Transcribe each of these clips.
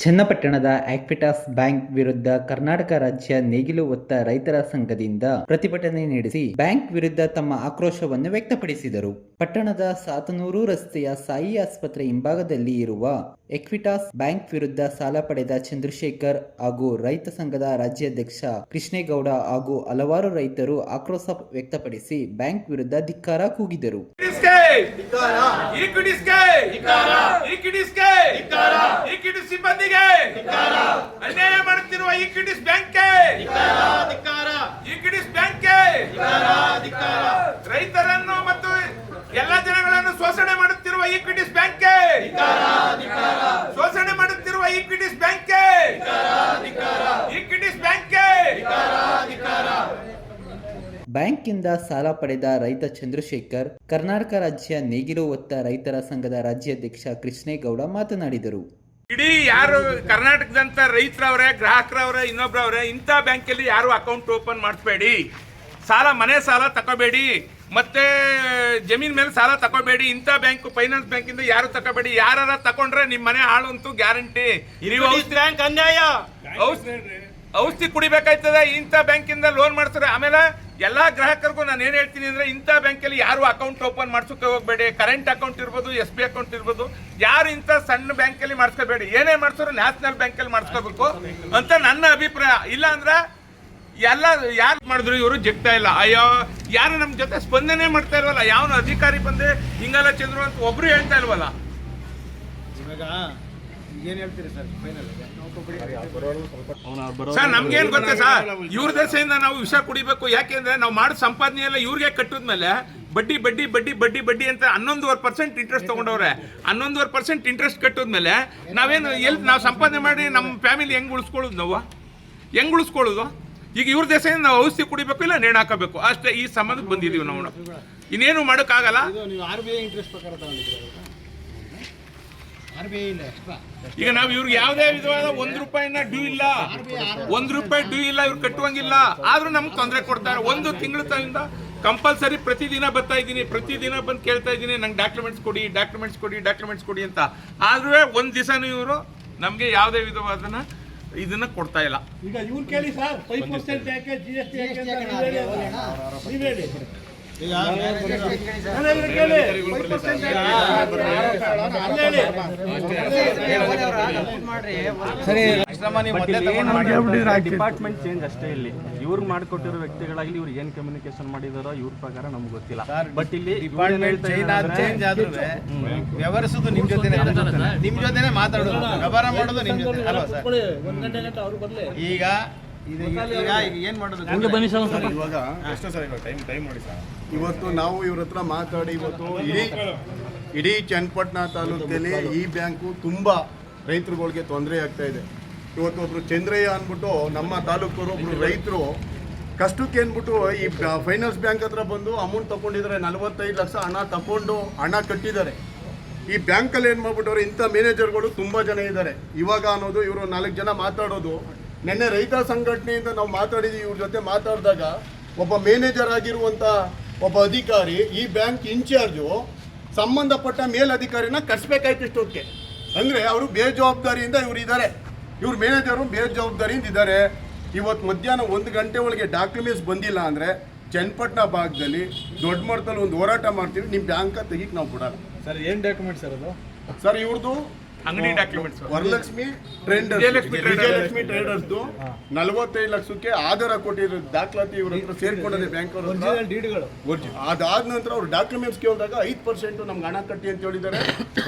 ಚನ್ನಪಟ್ಟಣದ ಆಕ್ವಿಟಾಸ್ bank ವಿರುದ್ಧ ಕರ್ನಾಟಕ ರಾಜ್ಯ ನೇಗಿಲು ಒತ್ತ ರೈತರ ಸಂಘದಿಂದ ಪ್ರತಿಭಟನೆ ನಡೆಸಿ ಬ್ಯಾಂಕ್ ವಿರುದ್ಧ ತಮ್ಮ ಆಕ್ರೋಶವನ್ನು ವ್ಯಕ್ತಪಡಿಸಿದರು. ಪಟ್ಟಣದ ಸಾತನೂರು ರಸ್ತೆಯ ಸಾಯಿ ಆಸ್ಪತ್ರೆ ಹಿಂಭಾಗದಲ್ಲಿ ಇರುವ ಎಕ್ವಿಟಾಸ್ ಬ್ಯಾಂಕ್ ವಿರುದ್ಧ ಸಾಲ ಪಡೆದ ಚಂದ್ರಶೇಖರ್ ಹಾಗೂ ರೈತ ಸಂಘದ ರಾಜ್ಯಾಧ್ಯಕ್ಷ ಕೃಷ್ಣೇಗೌಡ ಹಾಗೂ ಹಲವಾರು ರೈತರು ಆಕ್ರೋಶ ವ್ಯಕ್ತಪಡಿಸಿ ಬ್ಯಾಂಕ್ ವಿರುದ್ಧ ಧಿಕ್ಕಾರ ಕೂಗಿದರು. ಸಿಬ್ಬಂದಿಗೆ! ಅನ್ಯಾಯ ಮಾಡುತ್ತಿರುವ ಈಕ್ವಿಟಿಸ್ ಬ್ಯಾಂಕ್ಗೆ! ಬ್ಯಾಂಕಿಂದ ಸಾಲ ಪಡೆದ ರೈತ ಚಂದ್ರಶೇಖರ್ ಕರ್ನಾಟಕ ರಾಜ್ಯ ನೇಗಿಲು ಒತ್ತ ರೈತರ ಸಂಘದ ರಾಜ್ಯಾಧ್ಯಕ್ಷ ಕೃಷ್ಣೇಗೌಡ ಮಾತನಾಡಿದರು. ಇಡೀ ಯಾರು ಕರ್ನಾಟಕದಂತ ರೈತರವ್ರೆ ಗ್ರಾಹಕರವ್ರೆ ಇನ್ನೊಬ್ರವ್ರೆ ಇಂಥ ಬ್ಯಾಂಕಲ್ಲಿ ಯಾರು ಅಕೌಂಟ್ ಓಪನ್ ಮಾಡಿಸ್ಬೇಡಿ. ಸಾಲ ಮನೆ ಸಾಲ ತಗೋಬೇಡಿ ಮತ್ತೆ ಜಮೀನ್ ಮೇಲೆ ಸಾಲ ತಗೋಬೇಡಿ ಇಂಥ ಬ್ಯಾಂಕ್ ಫೈನಾನ್ಸ್ ಬ್ಯಾಂಕಿಂದ ಯಾರು ತಗೋಬೇಡಿ ಯಾರ ತಗೊಂಡ್ರೆ ನಿಮ್ಮ ಮನೆ ಹಾಳು ಅಂತೂ ಗ್ಯಾರಂಟಿ. ಬ್ಯಾಂಕ್ ಅನ್ಯಾಯ. ಔಷಧಿ ಔಷಧಿ ಕುಡಿಬೇಕಾಯ್ತದೆ ಇಂಥ ಬ್ಯಾಂಕಿಂದ ಲೋನ್ ಮಾಡ್ತಾರೆ ಆಮೇಲೆ ಎಲ್ಲಾ ಗ್ರಾಹಕರಿಗೂ ನಾನು ಏನ್ ಹೇಳ್ತೀನಿ ಅಂದ್ರೆ ಇಂಥ ಬ್ಯಾಂಕಲ್ಲಿ ಯಾರು ಅಕೌಂಟ್ ಓಪನ್ ಮಾಡ್ಸೋಕೆ ಹೋಗ್ಬೇಡಿ, ಕರೆಂಟ್ ಅಕೌಂಟ್ ಇರ್ಬೋದು, ಎಸ್ ಬಿ ಅಕೌಂಟ್ ಇರ್ಬೋದು, ಯಾರು ಇಂಥ ಸಣ್ಣ ಬ್ಯಾಂಕಲ್ಲಿ ಮಾಡಿಸ್ಕೋಬೇಡಿ, ಏನೇ ಮಾಡ್ಸೋರು ನ್ಯಾಷನಲ್ ಬ್ಯಾಂಕಲ್ಲಿ ಮಾಡಿಸ್ಕೋಬೇಕು ಅಂತ ನನ್ನ ಅಭಿಪ್ರಾಯ. ಇಲ್ಲ ಅಂದ್ರೆ ಎಲ್ಲ ಯಾರು ಮಾಡಿದ್ರು ಇವರು ಜಗ್ತಾ ಇಲ್ಲ. ಅಯ್ಯೋ, ಯಾರು ನಮ್ಮ ಜೊತೆ ಸ್ಪಂದನೆ ಮಾಡ್ತಾ ಇಲ್ವಲ್ಲ? ಯಾವನು ಅಧಿಕಾರಿ ಬಂದೆ, ಹಿಂಗಲ್ಲ ಚಂದ್ರು ಅಂತ ಒಬ್ರು ಹೇಳ್ತಾ ಇಲ್ವಲ್ಲ? ಇವಾಗ ಏನ್ ಹೇಳ್ತೀರಿ ಸರ್ ಫೈನಲ್ ಸರ್ ನಮ್ಗೇನ್ ಗೊತ್ತೆ ಸರ್? ಇವ್ರ ದೇಶದಿಂದ ನಾವು ವಿಷ ಕುಡಿಬೇಕು ಯಾಕೆಂದ್ರೆ ನಾವು ಮಾಡೋ ಸಂಪಾದನೆ ಎಲ್ಲ ಇವ್ರಿಗೆ ಕಟ್ಟಿದ್ಮೇಲೆ ಬಡ್ಡಿ ಬಡ್ಡಿ ಬಡ್ಡಿ ಬಡ್ಡಿ ಬಡ್ಡಿ ಅಂತ ಹನ್ನೊಂದುವರೆ ಪರ್ಸೆಂಟ್ ಇಂಟ್ರೆಸ್ಟ್ ತಗೊಂಡವ್ರೆ. ಹನ್ನೊಂದುವರೆ ಪರ್ಸೆಂಟ್ ಇಂಟ್ರೆಸ್ಟ್ ಕಟ್ಟಿದ್ಮೇಲೆ ನಾವೇನು ಎಲ್ಲಿ ನಾವು ಸಂಪಾದನೆ ಮಾಡಿ ನಮ್ಮ ಫ್ಯಾಮಿಲಿ ಹೆಂಗ್ ಉಳಿಸ್ಕೊಳ್ಳೋದು ನಾವು? ಹೆಂಗ್ ಉಳಿಸ್ಕೊಳ್ಳೋದು? ಈಗ ಇವ್ರ ದೇಶದಿಂದ ನಾವು ಔಷಧಿ ಕುಡಿಬೇಕು ಇಲ್ಲ ನೇಣು ಹಾಕಬೇಕು? ಅಷ್ಟೇ ಈ ಸಂಬಂಧಕ್ಕೆ ಬಂದಿದೀವಿ ನಾವು. ಇನ್ನೇನು ಮಾಡೋಕ್ಕಾಗಲ್ಲ? ಈಗ ನಾವು ಇವ್ರಿಗೆ ಯಾವುದೇ ವಿಧವಾದ ಒಂದ್ ರೂಪಾಯಿನ ಡ್ಯೂ ಇಲ್ಲ. ಒಂದ್ ರೂಪಾಯಿ ಡ್ಯೂ ಇಲ್ಲ ಇವ್ರು ಕಟ್ಟುವಂಗಿಲ್ಲ. ಆದ್ರೂ ನಮ್ಗೆ ತೊಂದರೆ ಕೊಡ್ತಾರೆ. ಒಂದು ತಿಂಗಳ ತಿಂದ ಕಂಪಲ್ಸರಿ ಪ್ರತಿದಿನ ಬರ್ತಾ ಇದ್ದೀನಿ ಪ್ರತಿದಿನ ಬಂದು ಕೇಳ್ತಾ ಇದ್ದೀನಿ ನಂಗೆ ಡಾಕ್ಯುಮೆಂಟ್ಸ್ ಕೊಡಿ ಡಾಕ್ಯುಮೆಂಟ್ಸ್ ಕೊಡಿ ಡಾಕ್ಯುಮೆಂಟ್ಸ್ ಕೊಡಿ ಅಂತ. ಆದ್ರೂ ಒಂದ್ ದಿವಸನೂ ಇವರು ನಮಗೆ ಯಾವುದೇ ವಿಧವಾದನ ಇದನ್ನ ಕೊಡ್ತಾ ಇಲ್ಲ. ಈಗ ಇವ್ರು ಕೇಳಿ ಸರ್ ಡಿಪಾರ್ಟ್ಮೆಂಟ್ ಚೇಂಜ್ ಅಷ್ಟೇ ಇಲ್ಲಿ. ಇವ್ರು ಮಾಡ್ಕೊಟ್ಟಿರೋ ವ್ಯಕ್ತಿಗಳಾಗ್ಲಿ ಇವ್ರು ಏನ್ ಕಮ್ಯುನಿಕೇಶನ್ ಮಾಡಿದಾರೋ ಇವ್ರ ಪ್ರಕಾರ ನಮ್ಗೆ ಗೊತ್ತಿಲ್ಲ. ಬಟ್ ಇಲ್ಲಿ ಡಿಪಾರ್ಟ್ಮೆಂಟ್ ಚೇಂಜ್ ಆದ್ರೆ ಚೇಂಜ್ ಆದ್ರೂ ವ್ಯವಹರಿಸೋದು ನಿಮ್ ಜೊತೆ ನಿಮ್ ಜೊತೆನೆ ಮಾತಾಡೋದು ವ್ಯವಹಾರ ಮಾಡೋದು ನಿಮ್ ಜೊತೆ. ಅಲ್ವಾ ಸರ್? ಈಗ ಇದು ಈಗ ಈಗ ಏನ್ ಮಾಡೋದು? ಇವಾಗ ಎಷ್ಟು ಸರ್ ಇವಾಗ ಟೈಮ್ ಟೈಮ್ ನೋಡಿ ಸರ್. ಇವತ್ತು ನಾವು ಇವ್ರ ಹತ್ರ ಮಾತಾಡಿ ಇವತ್ತು ಇಡೀ ಇಡೀ ಚನ್ನಪಟ್ಟಣ ತಾಲೂಕಲ್ಲಿ ಈ ಬ್ಯಾಂಕು ತುಂಬ ರೈತರುಗಳಿಗೆ ತೊಂದರೆ ಆಗ್ತಾ ಇದೆ. ಇವತ್ತು ಒಬ್ರು ಚಂದ್ರಯ್ಯ ಅಂದ್ಬಿಟ್ಟು ನಮ್ಮ ತಾಲೂಕರು ಒಬ್ರು ರೈತರು ಕಷ್ಟಕ್ಕೆ ಅಂದ್ಬಿಟ್ಟು ಈ ಫೈನಾನ್ಸ್ ಬ್ಯಾಂಕ್ ಹತ್ರ ಬಂದು ಅಮೌಂಟ್ ತಗೊಂಡಿದ್ದಾರೆ ನಲವತ್ತೈದು ಲಕ್ಷ ಹಣ ತಗೊಂಡು ಹಣ ಕಟ್ಟಿದ್ದಾರೆ. ಈ ಬ್ಯಾಂಕಲ್ಲಿ ಏನು ಮಾಡ್ಬಿಟ್ಟವ್ರೆ, ಇಂಥ ಮ್ಯಾನೇಜರ್ಗಳು ತುಂಬ ಜನ ಇದ್ದಾರೆ. ಇವಾಗ ಅನ್ನೋದು ಇವರು ನಾಲ್ಕು ಜನ ಮಾತಾಡೋದು. ನಿನ್ನೆ ರೈತ ಸಂಘಟನೆಯಿಂದ ನಾವು ಮಾತಾಡಿದ್ವಿ, ಇವ್ರ ಜೊತೆ ಮಾತಾಡಿದಾಗ ಒಬ್ಬ ಮ್ಯಾನೇಜರ್ ಆಗಿರುವಂಥ ಒಬ್ಬ ಅಧಿಕಾರಿ ಈ ಬ್ಯಾಂಕ್ ಇನ್ಚಾರ್ಜು ಸಂಬಂಧಪಟ್ಟ ಮೇಲಧಿಕಾರಿನ ಕರ್ಸ್ಬೇಕಾಯ್ತು ಇಷ್ಟೊತ್ತಿಗೆ. ಅಂದರೆ ಅವರು ಬೇಜವಾಬ್ದಾರಿಯಿಂದ ಇವರು ಇದ್ದಾರೆ ಇವ್ರ ಮೇನೇಜರು ಬೇಜವಾಬ್ದಾರಿಯಿಂದ ಇದ್ದಾರೆ ಇವತ್ತು ಮಧ್ಯಾಹ್ನ ಒಂದು ಗಂಟೆ ಒಳಗೆ ಡಾಕ್ಯುಮೆಂಟ್ಸ್ ಬಂದಿಲ್ಲ ಅಂದರೆ ಚನ್ನಪಟ್ಟಣ ಭಾಗದಲ್ಲಿ ದೊಡ್ಡ ಮಟ್ಟದಲ್ಲಿ ಒಂದು ಹೋರಾಟ ಮಾಡ್ತೀವಿ. ನಿಮ್ಮ ಬ್ಯಾಂಕ ತೆಗಿಕ್ ನಾವು ಬಿಡಲ್ಲ. ಸರ್ ಏನು ಡಾಕ್ಯುಮೆಂಟ್ ಸರ್ ಅದು? ಸರ್ ಇವ್ರದ್ದು ಅಂಗಡಿ ಡಾಕ್ಯುಮೆಂಟ್ಸ್ ವರಲಕ್ಷ್ಮಿ ಟ್ರೇಡರ್ಸ್ ವಿಜಯಲಕ್ಷ್ಮಿ. ವಿಜಯಲಕ್ಷ್ಮಿ ಟ್ರೇಡರ್ಸ್ದು ನಲವತ್ತೈದು ಲಕ್ಷಕ್ಕೆ ಆಧಾರ ಕೊಟ್ಟಿರೋ ದಾಖಲಾತಿ ಇವ್ರ ಹತ್ರ ಸೇರ್ಕೊಂಡಿದೆ ಬ್ಯಾಂಕ್ ಅವ್ರ ಅದಾದ ನಂತರ ಅವ್ರು ಡಾಕ್ಯುಮೆಂಟ್ಸ್ ಕೇಳಿದಾಗ ಐದು ಪರ್ಸೆಂಟ್ ನಮ್ಗೆ ಹಣ ಕಟ್ಟಿ ಅಂತ ಹೇಳಿದ್ದಾರೆ.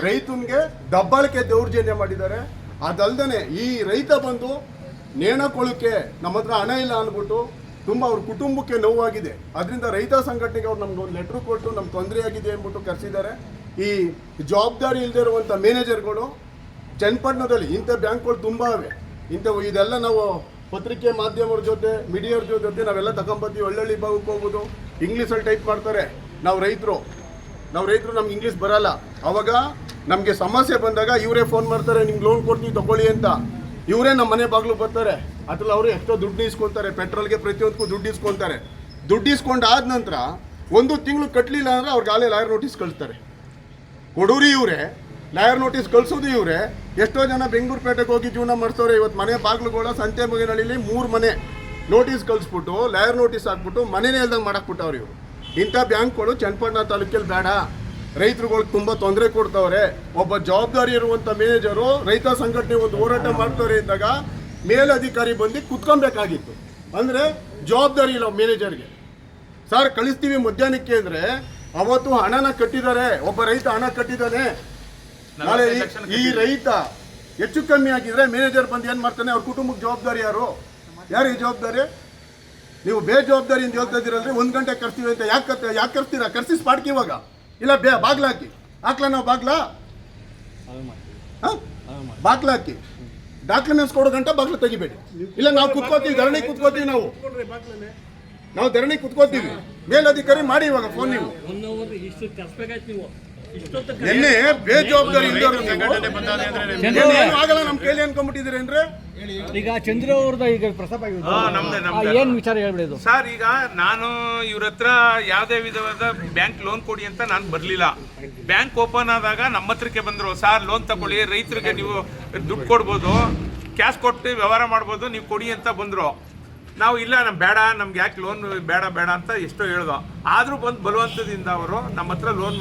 ರೈತನಿಗೆ ದಬ್ಬಾಳಿಕೆ ದೌರ್ಜನ್ಯ ಮಾಡಿದ್ದಾರೆ. ಅದಲ್ದೇ ಈ ರೈತ ಬಂದು ನೇಣಕೊಳಕ್ಕೆ ನಮ್ಮ ಹತ್ರ ಹಣ ಇಲ್ಲ ಅಂದ್ಬಿಟ್ಟು ತುಂಬ ಅವ್ರ ಕುಟುಂಬಕ್ಕೆ ನೋವಾಗಿದೆ. ಅದರಿಂದ ರೈತ ಸಂಘಟನೆಗೆ ಅವ್ರು ನಮ್ಗೆ ಒಂದು ಲೆಟ್ರ್ ಕೊಟ್ಟು ನಮ್ಗೆ ತೊಂದರೆ ಆಗಿದೆ ಅಂದ್ಬಿಟ್ಟು ಕರೆಸಿದ್ದಾರೆ. ಈ ಜವಾಬ್ದಾರಿ ಇಲ್ಲದೆ ಇರುವಂಥ ಮ್ಯಾನೇಜರ್ಗಳು ಚನ್ನಪಟ್ಟಣದಲ್ಲಿ ಇಂಥ ಬ್ಯಾಂಕ್ಗಳು ತುಂಬ ಇವೆ. ಇಂಥವು ಇದೆಲ್ಲ ನಾವು ಪತ್ರಿಕೆ ಮಾಧ್ಯಮರ ಜೊತೆ ಮೀಡಿಯರ್ ಜೊತೆ ನಾವೆಲ್ಲ ತಗೊಂಬರ್ತೀವಿ ಒಳ್ಳೊಳ್ಳೆ ಭಾಗಕ್ಕೆ ಹೋಗ್ಬೋದು. ಇಂಗ್ಲೀಷಲ್ಲಿ ಟೈಪ್ ಮಾಡ್ತಾರೆ. ನಾವು ರೈತರು. ನಾವು ರೈತರು ನಮ್ಗೆ ಇಂಗ್ಲೀಷ್ ಬರಲ್ಲ. ಅವಾಗ ನಮಗೆ ಸಮಸ್ಯೆ ಬಂದಾಗ ಇವರೇ ಫೋನ್ ಮಾಡ್ತಾರೆ, ನಿಮ್ಗೆ ಲೋನ್ ಕೊಡ್ತೀವಿ, ತಗೊಳ್ಳಿ ಅಂತ. ಇವರೇ ನಮ್ಮ ಮನೆ ಬಾಗಿಲು ಬರ್ತಾರೆ. ಅದ್ರಲ್ಲಿ ಅವರು ಎಷ್ಟೋ ದುಡ್ಡು ಇಸ್ಕೊತಾರೆ ಪೆಟ್ರೋಲ್ಗೆ ಪ್ರತಿಯೊಂದಕ್ಕೂ ದುಡ್ಡು ಇಸ್ಕೊತಾರೆ ದುಡ್ಡು ಇಸ್ಕೊಂಡು ಆದ ನಂತರ ಒಂದು ತಿಂಗಳು ಕಟ್ಟಲಿಲ್ಲ ಅಂದರೆ ಅವ್ರಿಗೆ ಆಲೇ ಲಾಯರ್ ನೋಟಿಸ್ ಕಳಿಸ್ತಾರೆ. ಕೊಡೋರಿ ಇವರೇ, ಲಾಯರ್ ನೋಟಿಸ್ ಕಳ್ಸೋದು ಇವರೇ, ಎಷ್ಟೋ ಜನ ಬೆಂಗಳೂರು ಪೇಟೆಗೆ ಹೋಗಿ ಜೀವನ ಮಾಡಿಸೋರೆ. ಇವತ್ತು ಮನೆ ಬಾಗಿಲುಗಳ ಸಂತೆ ಮುಗಿನಹಳ್ಳಿಲಿ ಮೂರು ಮನೆ ನೋಟಿಸ್ ಕಳಿಸ್ಬಿಟ್ಟು, ಲಾಯರ್ ನೋಟಿಸ್ ಹಾಕ್ಬಿಟ್ಟು ಮನೆನೇ ಇಲ್ದಂಗೆ ಮಾಡಕ್ಬಿಟ್ಟವ್ರು ಇವರು. ಇಂಥ ಬ್ಯಾಂಕ್ಗಳು ಚನ್ನಪಟ್ಟಣ ತಾಲೂಕಲ್ಲಿ ಬೇಡ. ರೈತರುಗಳಿಗೆ ತುಂಬ ತೊಂದರೆ ಕೊಡ್ತವ್ರೆ. ಒಬ್ಬ ಜವಾಬ್ದಾರಿ ಇರುವಂಥ ಮ್ಯಾನೇಜರು ರೈತ ಸಂಘಟನೆ ಒಂದು ಹೋರಾಟ ಮಾಡ್ತವ್ರೆ ಇದ್ದಾಗ ಮೇಲಧಿಕಾರಿ ಬಂದು ಕುತ್ಕೊಬೇಕಾಗಿತ್ತು ಅಂದರೆ ಜವಾಬ್ದಾರಿ ಇಲ್ಲ ಮ್ಯಾನೇಜರ್ಗೆ ಸರ್, ಕಳಿಸ್ತೀವಿ ಮಧ್ಯಾಹ್ನಕ್ಕೆ. ಅಂದರೆ ಅವತ್ತು ಹಣನ ಕಟ್ಟಿದ್ದಾರೆ. ಒಬ್ಬ ರೈತ ಹಣ ಕಟ್ಟಿದ್ದಾನೆ. ನಾಳೆ ಈ- ಈ ರೈತ ಹೆಚ್ಚು ಕಮ್ಮಿ ಆಗಿದ್ರೆ ಮ್ಯಾನೇಜರ್ ಬಂದು ಏನು ಮಾಡ್ತಾನೆ? ಅವ್ರ ಕುಟುಂಬಕ್ಕೆ ಜವಾಬ್ದಾರಿ ಯಾರು? ಯಾರು ಈ ಜವಾಬ್ದಾರಿ? ನೀವು ಬೇಜವಾಬ್ದಾರಿಯಿಂದ ಹೇಳ್ತಾ ಇದ್ದೀರಲ್ರಿ ಒಂದು ಗಂಟೆ ಕರ್ತೀವಿ ಅಂತ. ಯಾಕೆ ಯಾಕೆ ಕರ್ತೀರಾ ಕರ್ಸಿ ಸ್ಪಾಟ್ಗೆ ಇವಾಗ. ಇಲ್ಲ ಬೇ ಬಾಗ್ಲ ಹಾಕಿ. ಹಾಕ್ಲಾ ನಾವು ಬಾಗ್ಲ? ಹಾಂ? ಬಾಗ್ಲ ಹಾಕಿ. ಡಾಕ್ಯುಮೆಂಟ್ಸ್ ಕೊಡೋ ಗಂಟೆ ಬಾಗ್ಲು ತೆಗಿಬೇಡಿ. ಇಲ್ಲ ನಾವು ಕುತ್ಕೋತೀವಿ. ಧರಣಿ ಕುತ್ಕೋತೀವಿ ನಾವು. ನಾವು ಧರಣಿ ಕುತ್ಕೋತೀವಿ. ಮೇಲಧಿಕಾರಿ ಮಾಡಿ ಇವಾಗ ಫೋನ್ ನೀವು. ನಿನ್ನೆ ಬೇಜವಾಬ್ದಾರಿ ಇಲ್ದವ್ರು ನೀವು. ಏನು ಆಗಲ್ಲ ನಮ್ಮ ಕೇಳಿ ಅನ್ಕೊಂಡ್ಬಿಟ್ಟಿದ್ದೀರಿ ಅಂದ್ರೆ? ಈಗ ಚಂದ್ರ ಅವ್ರದ ಈಗ ಪ್ರಸ್ತಾಪ ಹಾ, ನಮ್ದೇ, ನಮ್ದೇ. ಏನ್ ವಿಚಾರ ಹೇಳ್ಬಿಡೋದು? ಸರ್ ಈಗ ನಾನು ಇವ್ರ ಹತ್ರ ಯಾವುದೇ ವಿಧವಾದ ಬ್ಯಾಂಕ್ ಲೋನ್ ಕೊಡಿ ಅಂತ ನಾನು ಬರಲಿಲ್ಲ. ಬ್ಯಾಂಕ್ ಓಪನ್ ಆದಾಗ ನಮ್ಮ ಹತ್ರಕ್ಕೆ ಬಂದರು ಸರ್ ಲೋನ್ ತಗೊಳ್ಳಿ ರೈತರಿಗೆ ನೀವು ದುಡ್ಡು ಕೊಡ್ಬೋದು ಕ್ಯಾಶ್ ಕೊಟ್ಟು ವ್ಯವಹಾರ ಮಾಡ್ಬೋದು ನೀವು ಕೊಡಿ ಅಂತ ಬಂದರು. ನಾವು ಇಲ್ಲ ನಮ್ಮ ಬೇಡ, ನಮ್ಗೆ ಯಾಕೆ ಲೋನ್ ಬೇಡ ಬೇಡ ಅಂತ ಎಷ್ಟೋ ಹೇಳ್ದೋ. ಆದರೂ ಬಂದು ಬಲವಂತದಿಂದ ಅವರು ನಮ್ಮ ಹತ್ರ ಲೋನ್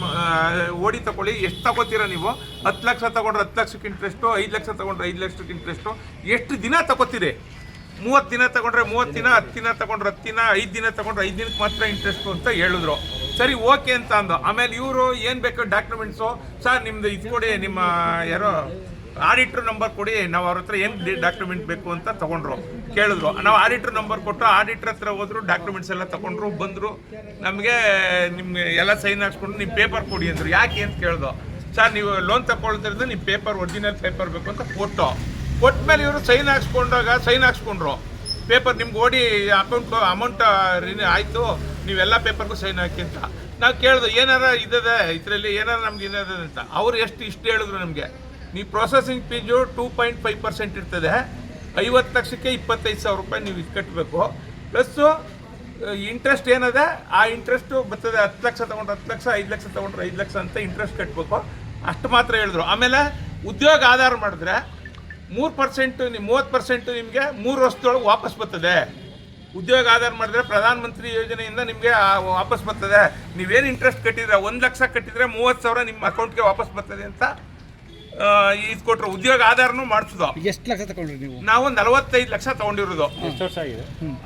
ಓಡಿ ತಗೊಳ್ಳಿ ಎಷ್ಟು ತಗೋತೀರಾ ನೀವು? ಹತ್ತು ಲಕ್ಷ ತಗೊಂಡ್ರೆ ಹತ್ತು ಲಕ್ಷಕ್ಕೆ ಇಂಟ್ರೆಸ್ಟು ಐದು ಲಕ್ಷ ತಗೊಂಡ್ರೆ ಐದು ಲಕ್ಷಕ್ಕೆ ಇಂಟ್ರೆಸ್ಟು ಎಷ್ಟು ದಿನ ತಗೋತೀರಿ? ಮೂವತ್ತು ದಿನ ತಗೊಂಡ್ರೆ ಮೂವತ್ತು ದಿನ, ಹತ್ತು ದಿನ ತಗೊಂಡ್ರೆ ಹತ್ತು ದಿನ, ಐದು ದಿನ ತಗೊಂಡ್ರೆ ಐದು ದಿನಕ್ಕೆ ಮಾತ್ರ ಇಂಟ್ರೆಸ್ಟು ಅಂತ ಹೇಳಿದ್ರು. ಸರಿ, ಓಕೆ ಅಂತ ಅಂದು. ಆಮೇಲೆ ಇವರು ಏನು ಬೇಕು ಡಾಕ್ಯುಮೆಂಟ್ಸು ಸರ್ ನಿಮ್ಮದು ಇದು ಕೊಡಿ ನಿಮ್ಮ ಯಾರೋ ಆಡಿಟ್ರ್ ನಂಬರ್ ಕೊಡಿ, ನಾವು ಅವ್ರ ಹತ್ರ ಏನು ಡಾಕ್ಯುಮೆಂಟ್ ಬೇಕು ಅಂತ ತಗೊಂಡ್ರು. ಕೇಳಿದ್ರು. ನಾವು ಆಡಿಟ್ರ್ ನಂಬರ್ ಕೊಟ್ಟು ಆಡಿಟ್ರ್ ಹತ್ರ ಹೋದ್ರು ಡಾಕ್ಯುಮೆಂಟ್ಸ್ ಎಲ್ಲ ತಗೊಂಡ್ರು, ಬಂದರು. ನಮಗೆ ನಿಮ್ಗೆ ಎಲ್ಲ ಸೈನ್ ಹಾಕ್ಸ್ಕೊಂಡು ನಿಮ್ಮ ಪೇಪರ್ ಕೊಡಿ ಅಂದರು. ಯಾಕೆ ಅಂತ ಕೇಳ್ದು. ಸರ್, ನೀವು ಲೋನ್ ತಗೊಳ್ತಿರೋದು ನಿಮ್ಮ ಪೇಪರ್ ಒರಿಜಿನಲ್ ಪೇಪರ್ ಬೇಕು ಅಂತ ಕೊಟ್ಟು. ಮೇಲೆ ಇವರು ಸೈನ್ ಹಾಕ್ಸ್ಕೊಂಡಾಗ ಸೈನ್ ಹಾಕ್ಸ್ಕೊಂಡ್ರು. ಪೇಪರ್ ನಿಮ್ಗೆ ಓಡಿ ಅಕೌಂಟ್ ಅಮೌಂಟ್ ಆಯಿತು ನೀವೆಲ್ಲ ಪೇಪರ್ಗೂ ಸೈನ್ ಹಾಕಿ ಅಂತ. ನಾವು ಕೇಳಿದ್ರು ಏನಾರ ಇದ್ದದೆ? ಇದರಲ್ಲಿ ಏನಾರ ನಮ್ಗೆ ಇದ್ದದೆ ಅಂತ. ಅವ್ರು ಎಷ್ಟು ಇಷ್ಟು ಹೇಳಿದ್ರು ನಮಗೆ. ನೀವು processing fees two point five percent ಇರ್ತದೆ. ಐವತ್ತು ಲಕ್ಷಕ್ಕೆ ಇಪ್ಪತ್ತೈದು ಸಾವಿರ ರೂಪಾಯಿ ನೀವು ಇದು ಕಟ್ಟಬೇಕು ಪ್ಲಸ್ಸು ಇಂಟ್ರೆಸ್ಟ್ ಏನಿದೆ? ಆ ಇಂಟ್ರೆಸ್ಟು ಬರ್ತದೆ ಹತ್ತು ಲಕ್ಷ ತೊಗೊಂಡ್ರೆ ಹತ್ತು ಲಕ್ಷ, ಐದು ಲಕ್ಷ ತಗೊಂಡ್ರೆ ಐದು ಲಕ್ಷ ಅಂತ ಇಂಟ್ರೆಸ್ಟ್ ಕಟ್ಟಬೇಕು ಅಷ್ಟು ಮಾತ್ರ ಹೇಳಿದ್ರು. ಆಮೇಲೆ ಉದ್ಯೋಗ ಆಧಾರ ಮಾಡಿದ್ರೆ ಮೂರು ಪರ್ಸೆಂಟು ನಿಮ್ಮ ಮೂವತ್ತು ಪರ್ಸೆಂಟು ನಿಮಗೆ ಮೂರು ವರ್ಷದೊಳಗೆ ವಾಪಸ್ ಬರ್ತದೆ. ಉದ್ಯೋಗ ಆಧಾರ ಮಾಡಿದ್ರೆ ಪ್ರಧಾನಮಂತ್ರಿ ಯೋಜನೆಯಿಂದ ನಿಮಗೆ ವಾಪಸ್ ಬರ್ತದೆ. ನೀವೇನು ಇಂಟ್ರೆಸ್ಟ್ ಕಟ್ಟಿದ್ರೆ ಒಂದು ಲಕ್ಷ ಕಟ್ಟಿದರೆ ಮೂವತ್ತು ಸಾವಿರ ನಿಮ್ಮ ಅಕೌಂಟ್ಗೆ ವಾಪಸ್ ಬರ್ತದೆ ಅಂತ ಇದು ಕೊಟ್ಟರು ಉದ್ಯೋಗ ಆಧಾರನು ಮಾಡಿಸೋದು. ಎಷ್ಟು ಲಕ್ಷ ತಗೊಂಡ್ರಿ ನೀವು? ನಾವು ನಲವತ್ತೈದು ಲಕ್ಷ ತಗೊಂಡಿರೋದು. ಎಷ್ಟು ವರ್ಷ ಆಗಿದೆ?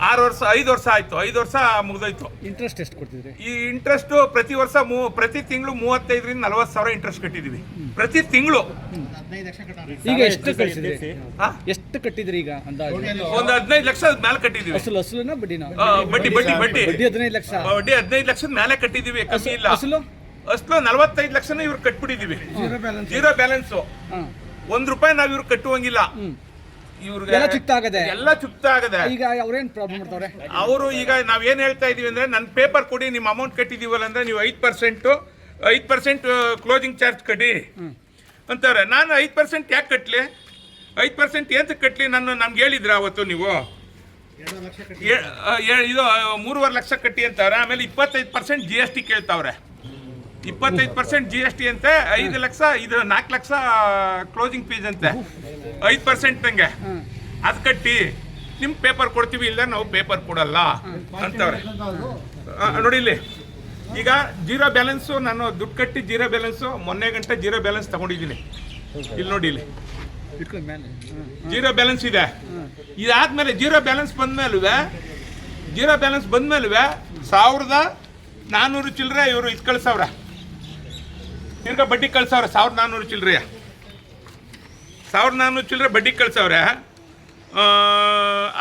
ಆರು ವರ್ಷ ಐದು ವರ್ಷ ಆಯ್ತು. ಐದು ವರ್ಷ ಮುಗ್ದೋಯ್ತು. ಇಂಟ್ರೆಸ್ಟ್ ಎಷ್ಟು ಕೊಡ್ತಿದ್ರಿ? ಈ ಇಂಟ್ರೆಸ್ಟ್ ಪ್ರತಿ ವರ್ಷ ಮೂ ಪ್ರತಿ ತಿಂಗಳು ಮೂವತ್ತೈದರಿಂದ ನಲವತ್ತು ಸಾವಿರ ಇಂಟ್ರೆಸ್ಟ್ ಕಟ್ಟಿದೀವಿ. ಪ್ರತಿ ತಿಂಗಳು. ಈಗ ಎಷ್ಟು ಕಳಿಸಿದ್ರಿ ಹಾ? ಎಷ್ಟು ಕಟ್ಟಿದ್ರಿ ಈಗ ಅಂದಾಜು? ಒಂದು ಹದಿನೈದು ಲಕ್ಷದ ಮೇಲೆ ಕಟ್ಟಿದೀವಿ. ಅಸಲು ಅಸಲುನ ಬಡ್ಡಿನ? ಬಡ್ಡಿ ಬಡ್ಡಿ ಬಡ್ಡಿ. ಬಡ್ಡಿ ಹದಿನೈದು ಲಕ್ಷ. ಬಡ್ಡಿ ಹದಿನೈದು ಲಕ್ಷದ ಮೇಲೆ ಕಟ್ಟಿದೀವಿ ಕಮ್ಮಿ ಇಲ್ಲ. ಅಸಲು? ಅಷ್ಟು ನಲವತ್ತೈದು ಲಕ್ಷನ ಇವ್ರು ಕಟ್ಬಿಟ್ಟಿದೀವಿ. Zero balance. ಒಂದ್ ರೂಪಾಯಿ ನಾವ್ ಇವ್ರು ಕಟ್ಟುವಂಗಿಲ್ಲ. ಇವ್ರಿಗೆ ಎಲ್ಲ ಚುಕ್ತಾಗದೆ. ಎಲ್ಲ ಈಗ ಅವ್ರೇನ್ ಪ್ರಾಬ್ಲಮ್ ಮಾಡ್ತಾವ್ರೆ? ಅವರು ಈಗ ನಾವ್ ಏನ್ ಹೇಳ್ತಾ ಇದೀವಿ ಅಂದ್ರೆ ನನ್ನ ಪೇಪರ್ ಕೊಡಿ ನಿಮ್ಮ ಅಮೌಂಟ್ ಕಟ್ಟಿದೀವಲ್ಲ ಅಂದ್ರೆ ನೀವು ಐದು ಪರ್ಸೆಂಟ್ ಐದು ಪರ್ಸೆಂಟ್ ಕ್ಲೋಸಿಂಗ್ ಚಾರ್ಜ್ ಕಟ್ಟಿ ಅಂತಾರೆ. ನಾನು ಐದು ಪರ್ಸೆಂಟ್ ಯಾಕೆ ಕಟ್ಲಿ? ಐದು ಪರ್ಸೆಂಟ್ ಎಂತ ಕಟ್ಲಿ? ನಾನು ನಮ್ಗೆ ಹೇಳಿದ್ರ ಅವತ್ತು ನೀವು. ಇದು ಮೂರುವರೆ ಲಕ್ಷ ಕಟ್ಟಿ ಅಂತಾರೆ. ಆಮೇಲೆ ಇಪ್ಪತ್ತೈದು ಪರ್ಸೆಂಟ್ ಜಿ ಎಸ್ ಟಿ ಕೇಳ್ತಾವ್ರೆ. ಇಪ್ಪತ್ತೈದು ಪರ್ಸೆಂಟ್ ಜಿ ಎಸ್ ಟಿ ಅಂತೆ, ಐದು ಲಕ್ಷ, ಇದು ನಾಲ್ಕು ಲಕ್ಷ ಕ್ಲೋಸಿಂಗ್ ಫೀಸ್ ಅಂತೆ. ಐದು ಪರ್ಸೆಂಟ್ ನಂಗೆ ಅದು ಕಟ್ಟಿ ನಿಮ್ ಪೇಪರ್ ಕೊಡ್ತೀವಿ, ಇಲ್ಲ ನಾವು ಪೇಪರ್ ಕೊಡಲ್ಲ ಅಂತವ್ರೆ. ನೋಡಿ ಇಲ್ಲಿ. ಈಗ ಜೀರೋ ಬ್ಯಾಲೆನ್ಸು ನಾನು ದುಡ್ಡು ಕಟ್ಟಿ ಜೀರೋ ಬ್ಯಾಲೆನ್ಸು ಮೊನ್ನೆ ಗಂಟೆ ಜೀರೋ ಬ್ಯಾಲೆನ್ಸ್ ತಗೊಂಡಿದ್ದೀನಿ. ಇಲ್ಲಿ ನೋಡಿ ಇಲ್ಲಿ. ಜೀರೋ ಬ್ಯಾಲೆನ್ಸ್ ಇದೆ. ಇದಾದ್ಮೇಲೆ ಜೀರೋ ಬ್ಯಾಲೆನ್ಸ್ ಬಂದ್ಮೇಲೆ ಜೀರೋ ಬ್ಯಾಲೆನ್ಸ್ ಬಂದ್ಮೇಲೆ ಸಾವಿರದ ನಾನ್ನೂರು ಚಿಲ್ಲರೆ ಇವರು ಇದು ಕಳ್ಸವ್ರ ತಿರ್ಗಾ ಬಡ್ಡಿ ಕಳ್ಸವ್ರೆ ಸಾವಿರದ ನಾನ್ನೂರು ಚಿಲ್ಲರೆ ಸಾವಿರದ ನಾನ್ನೂರು ಚಿಲ್ಲರೆ ಬಡ್ಡಿ ಕಳ್ಸವ್ರೆ. ಆ,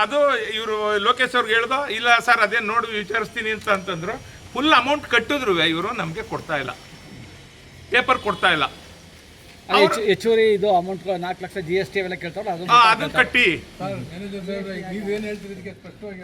ಅದು ಇವರು ಲೋಕೇಶ್ ಅವ್ರಿಗೆ ಹೇಳ್ದೋ ಇಲ್ಲ ಸರ್ ಅದೇ ನೋಡಿ ವಿಚಾರಿಸ್ತೀನಿ ಅಂತ ಅಂತಂದ್ರು. ಫುಲ್ ಅಮೌಂಟ್ ಕಟ್ಟಿದ್ರು ಇವರು ನಮಗೆ ಕೊಡ್ತಾ ಇಲ್ಲ. ಪೇಪರ್ ಕೊಡ್ತಾ ಇಲ್ಲ. ಹೆಚ್ಚುವರಿ ಇದು ಅಮೌಂಟ್ ನಾಲ್ಕು ಲಕ್ಷ ಜಿ ಎಸ್ ಟಿ ಅವೆಲ್ಲ ಕೇಳ್ತಾವ್ರ ಅದನ್ನ ಕಟ್ಟಿ. ನೀವೇನು ಸ್ಪಷ್ಟವಾಗಿ